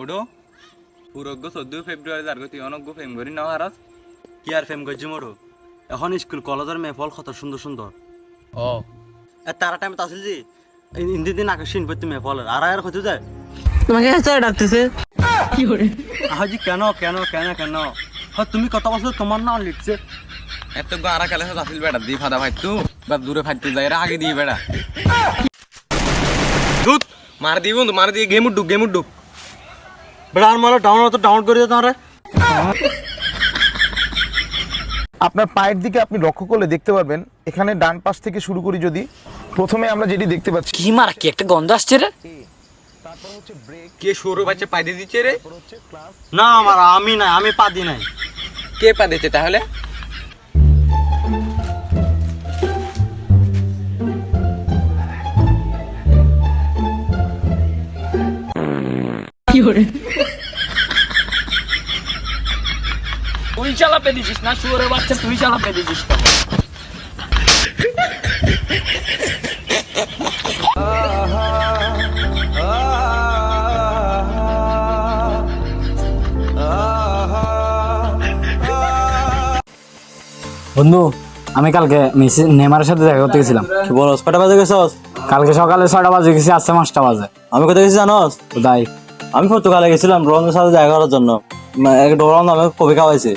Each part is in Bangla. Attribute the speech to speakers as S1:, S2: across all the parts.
S1: ওডো পুরজ্ঞ চোদ্দ ফেব্রুয়ারি যার গতি অনজ্ঞ ফেম করি নাও হারাস
S2: কি আর ফেম করছি মোড়ো এখন স্কুল কলেজের মেফল কত সুন্দর সুন্দর
S1: ও
S2: এ তারা টাইম আসল যে ইন্দি দিন আগে সিন করতে মেফলের আর আর হতে যায়
S3: তোমাকে স্যার ডাকতেছে? কি করে?
S2: হাজি কেন কেন কেন কেন? হ, তুমি কত বছর তোমার নাম লিখছে।
S1: এত গারা কালে আসিল বেড়া দি ফাদা ভাই তু। বা দূরে ফাইতে যাই আগে দিয়ে বেড়া দুধ মার দি বন্ধু মার দিয়ে গেম উড্ডু। উড্ডু
S2: মানে ডাউনলোড তো ডাউনলোড করে দিতে তোমারে
S4: আপনার পায়ের দিকে আপনি লক্ষ্য করলে দেখতে পারবেন এখানে ডান পাশ থেকে শুরু করি যদি। প্রথমে আমরা যেটি দেখতে পাচ্ছি
S3: কি মারা কি একটা গন্ধ আসছে রে?
S1: কে সরু বাচ্চা পা দিয়ে দিচ্ছে রে?
S2: না আমার আমি নাই আমি পা দিই নাই।
S1: কে পা দিচ্ছে তাহলে?
S3: তুই চালাপে দিছিস না? শুয়োরের বাচ্চা তুই চালাপে দিছিস
S5: বন্ধু আমি কালকে মেসি নেমারের সাথে দেখা করতে গেছিলাম।
S2: কি বলস? কটা বাজে গেছস?
S5: কালকে সকালে ছয়টা বাজে গেছি আজকে পাঁচটা বাজে।
S2: আমি কোথায় গেছি জানোস?
S5: তাই
S2: আমি পর্তুগালে গেছিলাম রোহনের সাথে দেখা করার জন্য। ডোরান আমাকে কবি খাওয়াইছে।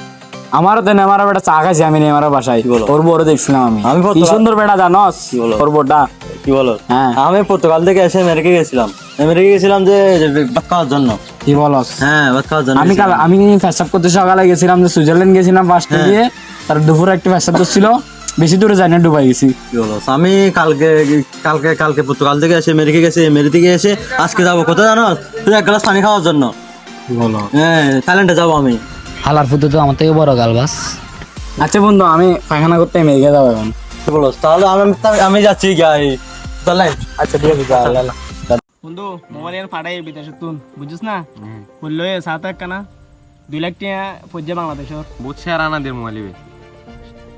S5: আমারও তো নেমারের বেটা চা খাইছি আমি নেমারের বাসায়। ওর বড় দেখছিলাম আমি।
S2: আমি
S5: কি সুন্দর বেটা জানস?
S2: বলো?
S5: ওর বড়টা
S2: কি বলো?
S5: হ্যাঁ।
S2: আমি পর্তুগাল থেকে এসে আমেরিকা গেছিলাম। আমেরিকা গেছিলাম যে ভাত খাওয়ার জন্য।
S5: কি বলস?
S2: হ্যাঁ ভাত খাওয়ার জন্য
S5: আমি আমি পেশাব করতে সকালে গেছিলাম যে সুইজারল্যান্ড গেছিলাম ফার্স্টে
S2: হ্যাঁ।
S5: গিয়ে। তার দুপুরে একটা পেশাব ছিল বেশি দূরে যাই না ডুবাই গেছি।
S2: আমি কালকে কালকে কালকে পর্তুগাল থেকে এসে আমেরিকা গেছি আমেরিকা থেকে এসে আজকে যাব। কোথায় জানো? তুই এক গ্লাস পানি খাওয়ার জন্য।
S5: বলো?
S2: হ্যাঁ থাইল্যান্ডে যাব আমি।
S5: হালার ফুটে তো আমার থেকে বড় গালবাস আচ্ছা বন্ধু আমি পায়খানা করতে আমেরিকা যাব এখন।
S2: বলো তাহলে আমি আমি যাচ্ছি গাই তাহলে
S5: আচ্ছা ঠিক আছে।
S3: বন্ধু মোবাইল এর ফাটাই বিদেশে তুন বুঝিস না? বলল সাত এক কানা দুই লাখ টাকা পর্যা বাংলাদেশর।
S1: বুঝছে আর আনা মোবাইল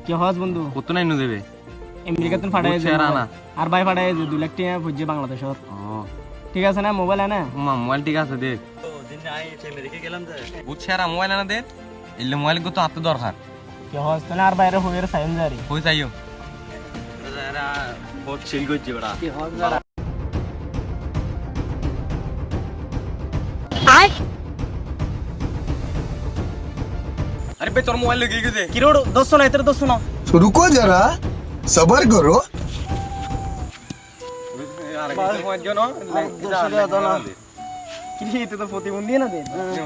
S3: কি হস বন্ধু?
S1: কত নাই নু দেবে?
S3: আমেরিকা তুন ফাটাই
S1: বুঝছে আর আনা।
S3: ভাই ফাটাই যে দুই লাখ টাকা বাংলাদেশর
S1: ও।
S3: ঠিক আছে না মোবাইল এনে
S1: মা মোবাইল ঠিক আছে
S2: আমেরিকা গেলাম যে
S1: বুঝছে আর মোবাইল আনা দে। এলে মোবাইল তো আত্ম দরকার।
S3: কি হস তাহলে আর বাইরে হয়ে সাইন জারি।
S1: হয়ে যাইও।
S2: বহুত চিল
S3: কি
S1: আরে বে জন্য
S3: কি রে এতে তো প্রতিবন্ধী না দে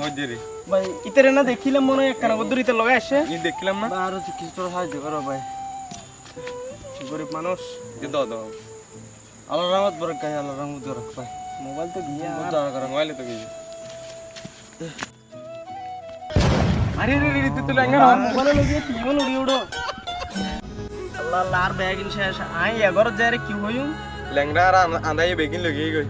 S1: হইছে রে
S3: ভাই ইতেরে না দেখিলাম মনে হয় একখানা বদ্ধ ইতে লগে আসে
S1: দেখলাম না
S3: আর কিছু তোর সাহায্য করো ভাই গরিব মানুষ
S1: দাও দাও
S2: আল্লাহ রহমত বরকাত আল্লাহ রহমত বরকাত ভাই
S3: মোবাইল তো
S1: মোবাইল তো গিয়ে আরে রে রে তুই তো লেঙ্গা আর আন্দাই বেগিন লগে গই